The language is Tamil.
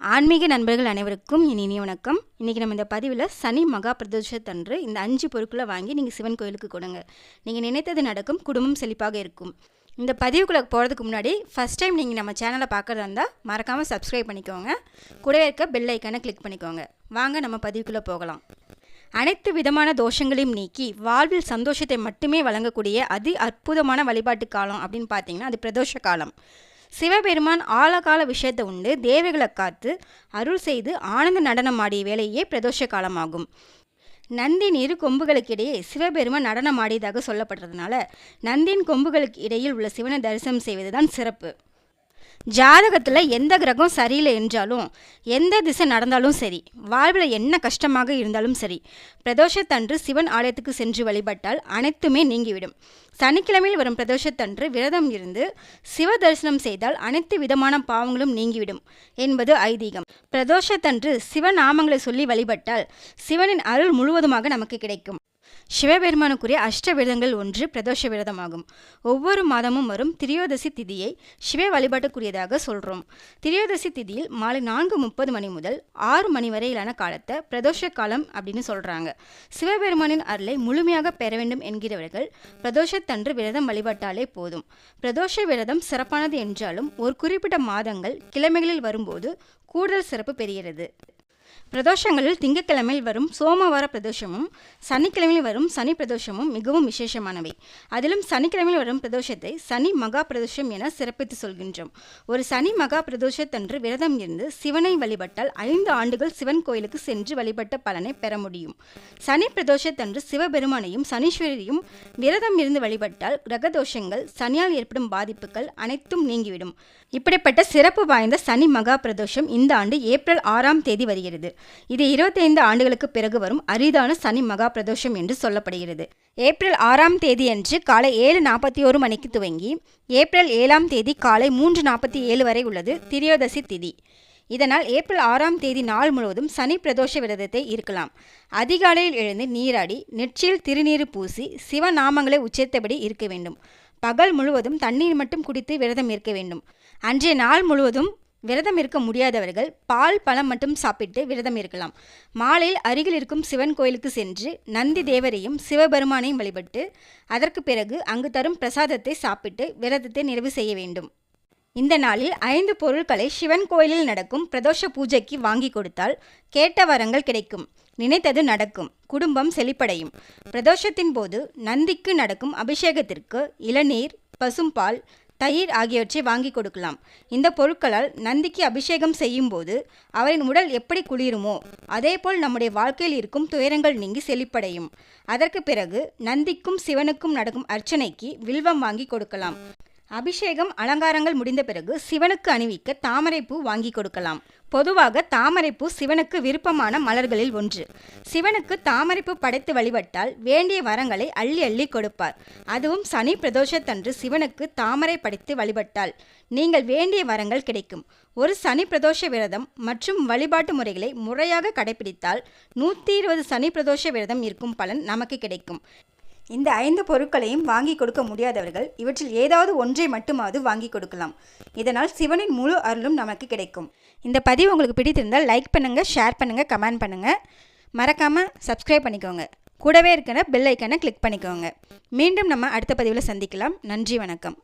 ஆன்மீக நண்பர்கள் அனைவருக்கும் இனி இனிய வணக்கம். இன்றைக்கி நம்ம இந்த பதிவில் சனி மகா பிரதோஷத்தன்று இந்த அஞ்சு பொருட்களை வாங்கி நீங்கள் சிவன் கோயிலுக்கு கொடுங்க. நீங்கள் நினைத்தது நடக்கும் குடும்பம் செழிப்பாக இருக்கும். இந்த பதிவுக்குள்ளே போகிறதுக்கு முன்னாடி ஃபஸ்ட் டைம் நீங்கள் நம்ம சேனலை பார்க்குறதா இருந்தால் மறக்காமல் சப்ஸ்கிரைப் பண்ணிக்கோங்க. கூடவே இருக்க பெல் ஐக்கானை கிளிக் பண்ணிக்கோங்க. வாங்க நம்ம பதிவுக்குள்ளே போகலாம். அனைத்து விதமான தோஷங்களையும் நீக்கி வாழ்வில் சந்தோஷத்தை மட்டுமே வழங்கக்கூடிய அதி அற்புதமான வழிபாட்டு காலம் அப்படின்னு பார்த்தீங்கன்னா அது பிரதோஷ காலம். சிவபெருமான் ஆழகால விஷயத்தை உண்டு தேவைகளை காத்து அருள் செய்து ஆனந்த நடனம் ஆடிய வேலையே பிரதோஷ காலமாகும். நந்தின் இரு கொம்புகளுக்கிடையே சிவபெருமான் நடனம் ஆடியதாக சொல்லப்படுறதுனால நந்தின் கொம்புகளுக்கு இடையில் உள்ள சிவனை தரிசனம் செய்வதுதான் சிறப்பு. ஜாதகத்தில் எந்த கிரகம் சரியில்லை என்றாலும் எந்த திசை நடந்தாலும் சரி வாழ்வில் என்ன கஷ்டமாக இருந்தாலும் சரி பிரதோஷத்தன்று சிவன் ஆலயத்துக்கு சென்று வழிபட்டால் அனைத்துமே நீங்கிவிடும். சனிக்கிழமையில் வரும் பிரதோஷத்தன்று விரதம் இருந்து சிவ தரிசனம் செய்தால் அனைத்து விதமான பாவங்களும் நீங்கிவிடும் என்பது ஐதீகம். பிரதோஷத்தன்று சிவநாமங்களை சொல்லி வழிபட்டால் சிவனின் அருள் முழுவதுமாக நமக்கு கிடைக்கும். சிவபெருமானுக்குரிய அஷ்ட விரதங்கள் ஒன்று பிரதோஷ விரதமாகும் ஒவ்வொரு மாதமும் வரும் திரியோதசி திதியை சிவ வழிபாட்டுக்குரியதாக சொல்கிறோம் திரியோதசி திதியில் மாலை நான்கு முப்பது மணி முதல் ஆறு மணி வரையிலான காலத்தை பிரதோஷ காலம் அப்படின்னு சொல்கிறாங்க சிவபெருமானின் அருளை முழுமையாக பெற வேண்டும் என்கிறவர்கள் பிரதோஷத்தன்று விரதம் வழிபட்டாலே போதும். பிரதோஷ விரதம் சிறப்பானது என்றாலும் ஒரு குறிப்பிட்ட மாதங்கள் கிழமைகளில் வரும்போது கூடுதல் சிறப்பு பெறுகிறது. பிரதோஷங்களில் திங்கட்கிழமையில் வரும் சோமவார பிரதோஷமும் சனிக்கிழமையில் வரும் சனி பிரதோஷமும் மிகவும் விசேஷமானவை. அதிலும் சனிக்கிழமையில் வரும் பிரதோஷத்தை சனி மகா பிரதோஷம் என சிறப்பித்து சொல்கின்றோம். ஒரு சனி மகா பிரதோஷத்தன்று விரதம் இருந்து சிவனை வழிபட்டால் ஐந்து ஆண்டுகள் சிவன் கோயிலுக்கு சென்று வழிபட்ட பலனை பெற முடியும். சனி பிரதோஷத்தன்று சிவபெருமானையும் சனீஸ்வரரையும் விரதம் இருந்து வழிபட்டால் கிரகதோஷங்கள் சனியால் ஏற்படும் பாதிப்புகள் அனைத்தும் நீங்கிவிடும். இப்படிப்பட்ட சிறப்பு வாய்ந்த சனி மகா பிரதோஷம் இந்த ஆண்டு ஏப்ரல் ஆறாம் தேதி வருகிறது. இது இருபத்தைந்து ஆண்டுகளுக்கு பிறகு வரும் அரிதான சனி மகா பிரதோஷம் என்று சொல்லப்படுகிறது. ஏப்ரல் ஆறாம் தேதியன்று காலை ஏழு நாற்பத்தி ஒரு மணிக்கு துவங்கி ஏப்ரல் ஏழாம் தேதி காலை மூன்று நாற்பத்தி ஏழு வரை உள்ளது திரியோதசி திதி. இதனால் ஏப்ரல் ஆறாம் தேதி நாள் முழுவதும் சனி பிரதோஷ விரதத்தை இருக்கலாம். அதிகாலையில் எழுந்து நீராடி நெற்றியில் திருநீறு பூசி சிவநாமங்களை உச்சரித்தபடி இருக்க வேண்டும். பகல் முழுவதும் தண்ணீர் மட்டும் குடித்து விரதம் இருக்க வேண்டும். அன்றைய நாள் முழுவதும் விரதம் இருக்க முடியாதவர்கள் பால் பழம் மட்டும் சாப்பிட்டு விரதம் இருக்கலாம். மாலையில் அருகில் இருக்கும் சிவன் கோயிலுக்கு சென்று நந்தி தேவரையும் சிவபெருமானையும் வழிபட்டு அதற்கு பிறகு அங்கு தரும் பிரசாதத்தை சாப்பிட்டு விரதத்தை நிறைவு செய்ய வேண்டும். இந்த நாளில் ஐந்து பொருட்களை சிவன் கோயிலில் நடக்கும் பிரதோஷ பூஜைக்கு வாங்கி கொடுத்தால் கேட்ட வரங்கள் கிடைக்கும். நினைத்தது நடக்கும். குடும்பம் செழிப்படையும். பிரதோஷத்தின் போது நந்திக்கு நடக்கும் அபிஷேகத்திற்கு இளநீர் பசும்பால் தயிர் ஆகியவற்றை வாங்கி கொடுக்கலாம். இந்த பொருட்களால் நந்திக்கு அபிஷேகம் செய்யும்போது அவரின் உடல் எப்படி குளிருமோ அதேபோல் நம்முடைய வாழ்க்கையில் இருக்கும் துயரங்கள் நீங்கி செழிப்படையும். அதற்கு பிறகு நந்திக்கும் சிவனுக்கும் நடக்கும் அர்ச்சனைக்கு வில்வம் வாங்கி கொடுக்கலாம். அபிஷேகம் அலங்காரங்கள் முடிந்த பிறகு சிவனுக்கு அணிவிக்க தாமரைப்பூ வாங்கி கொடுக்கலாம். பொதுவாக தாமரைப்பூ சிவனுக்கு விருப்பமான மலர்களில் ஒன்று. சிவனுக்கு தாமரைப்பூ படைத்து வழிபட்டால் வேண்டிய வரங்களை அள்ளி அள்ளி கொடுப்பார். அதுவும் சனி பிரதோஷத்தன்று சிவனுக்கு தாமரை படைத்து வழிபட்டால் நீங்கள் வேண்டிய வரங்கள் கிடைக்கும். ஒரு சனி பிரதோஷ விரதம் மற்றும் வழிபாட்டு முறைகளை முறையாக கடைபிடித்தால் நூற்றி இருபது சனி பிரதோஷ விரதம் இருக்கும் பலன் நமக்கு கிடைக்கும். இந்த ஐந்து பொருட்களையும் வாங்கி கொடுக்க முடியாதவர்கள் இவற்றில் ஏதாவது ஒன்றை மட்டுமாவது வாங்கி கொடுக்கலாம். இதனால் சிவனின் முழு அருளும் நமக்கு கிடைக்கும். இந்த பதிவு உங்களுக்கு பிடித்திருந்தால் லைக் பண்ணுங்கள் ஷேர் பண்ணுங்கள் கமெண்ட் பண்ணுங்கள் மறக்காமல் சப்ஸ்கிரைப் பண்ணிக்கோங்க. கூடவே இருக்கிற பெல் ஐக்கனை கிளிக் பண்ணிக்கோங்க. மீண்டும் நம்ம அடுத்த பதிவில் சந்திக்கலாம். நன்றி வணக்கம்.